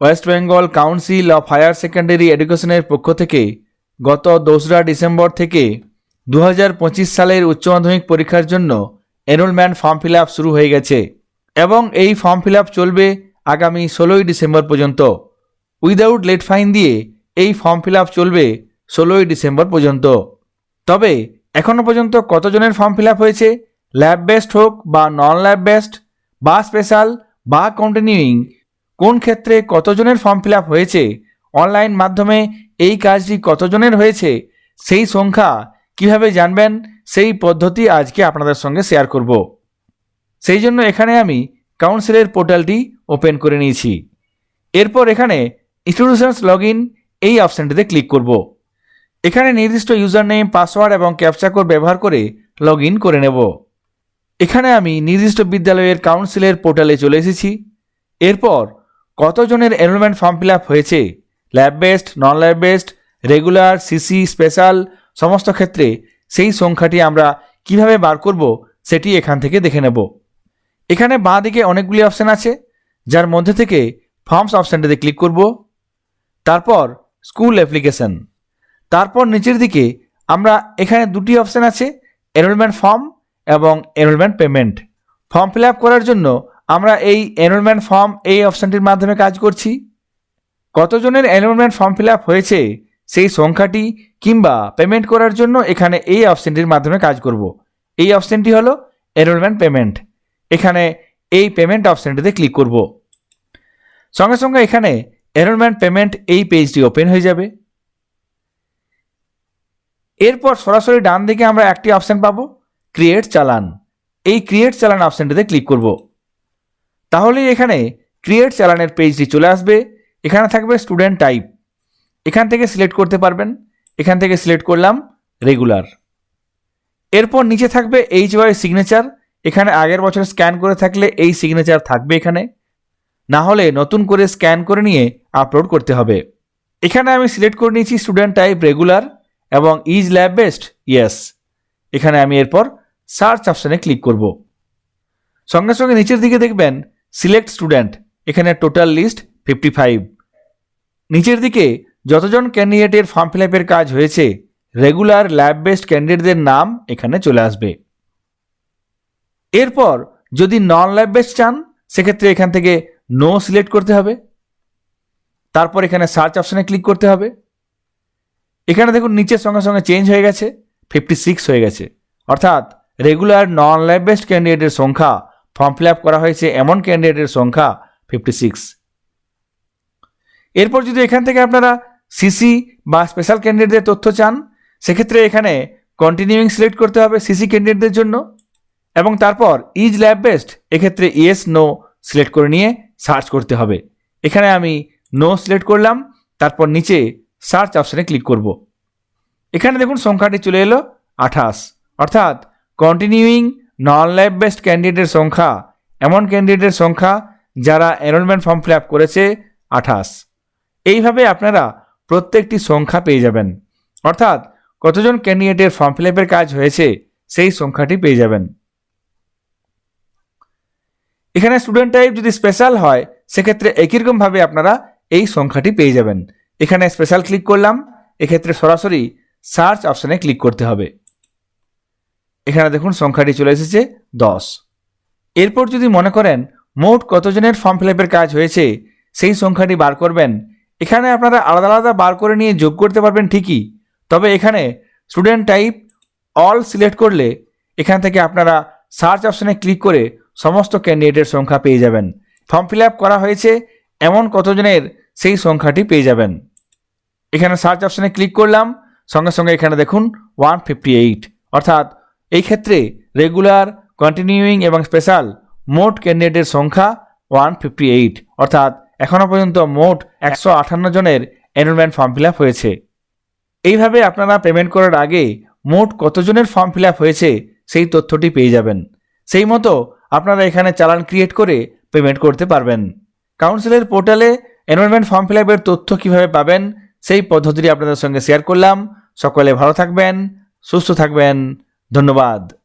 West Bengal council of higher secondary এডুকেশনের পক্ষ থেকে গত দোসরা ডিসেম্বর থেকে দু হাজার পঁচিশ সালের উচ্চ মাধ্যমিক পরীক্ষার জন্য এনরোলমেন্ট ফর্ম ফিল শুরু হয়ে গেছে এবং এই ফর্ম ফিল চলবে আগামী ষোলোই ডিসেম্বর পর্যন্ত। উইদাউট লেট ফাইন দিয়ে এই ফর্ম ফিল চলবে ষোলোই ডিসেম্বর পর্যন্ত। তবে এখনও পর্যন্ত কতজনের ফর্ম ফিল হয়েছে? ল্যাব বেস্ট হোক বা নন ল্যাব বেস্ট বা স্পেশাল বা কন্টিনিউইং কোন ক্ষেত্রে কতজনের ফর্ম ফিল হয়েছে? অনলাইন মাধ্যমে এই কাজটি কতজনের হয়েছে? সেই সংখ্যা কীভাবে জানবেন? সেই পদ্ধতি আজকে আপনাদের সঙ্গে শেয়ার করব। সেই জন্য এখানে আমি কাউন্সিলের পোর্টালটি ওপেন করে নিয়েছি। এরপর এখানে ইনস্টিটিউশনস লগ ইন এই অপশানটিতে ক্লিক করব। এখানে নির্দিষ্ট ইউজার নেম পাসওয়ার্ড এবং ক্যাপচা কোড ব্যবহার করে লগ ইন করে নেব। এখানে আমি নির্দিষ্ট বিদ্যালয়ের কাউন্সিলের পোর্টালে চলে এসেছি। এরপর কতজনের এনরোলমেন্ট ফর্ম ফিল আপ হয়েছে? Lab based non lab based regular CC special সমস্ত ক্ষেত্রে সেই সংখ্যাটি আমরা কীভাবে বার করব সেটি এখান থেকে দেখে নেব। এখানে বাঁ দিকে অনেকগুলি অপশান আছে, যার মধ্যে থেকে ফর্মস অপশানটিতে ক্লিক করব। তারপর স্কুল অ্যাপ্লিকেশন তারপর নিচের দিকে আমরা এখানে দুটি অপশান আছে এনরোলমেন্ট ফর্ম এবং enrolment payment form fill up করার জন্য আমরা এই এনরোলমেন্ট ফর্ম এই অপশানটির মাধ্যমে কাজ করছি। কতজনের এনরোলমেন্ট ফর্ম ফিল আপ হয়েছে সেই সংখ্যাটি কিংবা পেমেন্ট করার জন্য এখানে এই অপশানটির মাধ্যমে কাজ করব। এই অপশানটি হলো এনরোলমেন্ট পেমেন্ট এখানে এই পেমেন্ট অপশানটিতে ক্লিক করব। সঙ্গে সঙ্গে এখানে এনরোলমেন্ট পেমেন্ট এই পেজটি ওপেন হয়ে যাবে। এরপর সরাসরি ডান দিকে আমরা একটি অপশান পাবো ক্রিয়েট চালান। এই ক্রিয়েট চালান অপশানটিতে ক্লিক করব। তাহলেই এখানে ক্রিয়েট চালানের পেজটি চলে আসবে। এখানে থাকবে স্টুডেন্ট টাইপ এখান থেকে সিলেক্ট করতে পারবেন। এখান থেকে সিলেক্ট করলাম রেগুলার এরপর নিচে থাকবে এইচ ওয়াই সিগনেচার এখানে আগের বছর স্ক্যান করে থাকলে এই সিগনেচার থাকবে এখানে। না হলে নতুন করে স্ক্যান করে নিয়ে আপলোড করতে হবে। এখানে আমি সিলেক্ট করে নিয়েছি স্টুডেন্ট টাইপ রেগুলার এবং ইজ ল্যাব বেস্ট ইয়েস এখানে আমি এরপর সার্চ অপশানে ক্লিক করব। সঙ্গে সঙ্গে নিচের দিকে দেখবেন সিলেক্ট স্টুডেন্ট এখানে টোটাল লিস্ট ফিফটি ফাইভ নিচের দিকে যতজন ক্যান্ডিডেটের ফর্ম ফিল আপের কাজ হয়েছে রেগুলার ল্যাব বেসড ক্যান্ডিডেটদের নাম এখানে চলে আসবে। এরপর যদি নন ল্যাব বেসড চান, সেক্ষেত্রে এখান থেকে নো সিলেক্ট করতে হবে। তারপর এখানে সার্চ অপশানে ক্লিক করতে হবে। এখানে দেখুন, নিচের সঙ্গে সঙ্গে চেঞ্জ হয়ে গেছে ফিফটি সিক্স হয়ে গেছে। অর্থাৎ রেগুলার নন ল্যাব বেসড ক্যান্ডিডেটের সংখ্যা ফর্ম ফিল করা হয়েছে এমন ক্যান্ডিডেটের সংখ্যা ফিফটি সিক্স এরপর যদি এখান থেকে আপনারা সিসি বা স্পেশাল ক্যান্ডিডেটদের তথ্য চান, সেক্ষেত্রে এখানে কন্টিনিউইং সিলেক্ট করতে হবে সিসি ক্যান্ডিডেটদের জন্য এবং তারপর ইজ ল্যাব বেস্ট এক্ষেত্রে ইয়েস নো সিলেক্ট করে নিয়ে সার্চ করতে হবে। এখানে আমি নো সিলেক্ট করলাম, তারপর নিচে সার্চ অপশানে ক্লিক করব। এখানে দেখুন সংখ্যাটি চলে এলো আঠাশ। অর্থাৎ কন্টিনিউইং নন ল্যাব বেস্ট ক্যান্ডিডেটের সংখ্যা, এমন ক্যান্ডিডেটের সংখ্যা যারা এনরোলমেন্ট ফর্ম ফিল আপ করেছে আঠাশ। এইভাবে আপনারা প্রত্যেকটি সংখ্যা পেয়ে যাবেন। অর্থাৎ কতজন ক্যান্ডিডেটের ফর্ম ফিল আপের কাজ হয়েছে, সেই সংখ্যাটি পেয়ে যাবেন। এখানে স্টুডেন্ট টাইপ যদি স্পেশাল হয়, সেক্ষেত্রে একই রকমভাবে আপনারা এই সংখ্যাটি পেয়ে যাবেন। এখানে স্পেশাল ক্লিক করলাম, এক্ষেত্রে সরাসরি সার্চ অপশানে ক্লিক করতে হবে। এখানে দেখুন সংখ্যাটি চলে এসেছে দশ। এরপর যদি মনে করেন মোট কতজনের ফর্ম ফিল কাজ হয়েছে, সেই সংখ্যাটি বার করবেন। এখানে আপনারা আলাদা আলাদা বার করে নিয়ে যোগ করতে পারবেন ঠিকই। তবে এখানে স্টুডেন্ট টাইপ অল সিলেক্ট করলে এখান থেকে আপনারা সার্চ অপশানে ক্লিক করে সমস্ত ক্যান্ডিডেটের সংখ্যা পেয়ে যাবেন। ফর্ম ফিল করা হয়েছে, এমন কতজনের সেই সংখ্যাটি পেয়ে যাবেন। এখানে সার্চ অপশানে ক্লিক করলাম, সঙ্গে সঙ্গে এখানে দেখুন ওয়ান ফিফটি এইট অর্থাৎ এই ক্ষেত্রে রেগুলার কন্টিনিউইং এবং স্পেশাল মোট ক্যান্ডিডেটের সংখ্যা ওয়ান ফিফটি এইট অর্থাৎ এখনও পর্যন্ত মোট একশো আটান্ন জনের এনরোলমেন্ট ফর্ম ফিল হয়েছে। এইভাবে আপনারা পেমেন্ট করার আগে মোট কতজনের ফর্ম ফিল হয়েছে সেই তথ্যটি পেয়ে যাবেন। সেই মতো আপনারা এখানে চালান ক্রিয়েট করে পেমেন্ট করতে পারবেন। কাউন্সিলের পোর্টালে এনরোলমেন্ট ফর্ম ফিল আপের তথ্য কীভাবে পাবেন সেই পদ্ধতিটি আপনাদের সঙ্গে শেয়ার করলাম। সকলে ভালো থাকবেন, সুস্থ থাকবেন। ধন্যবাদ।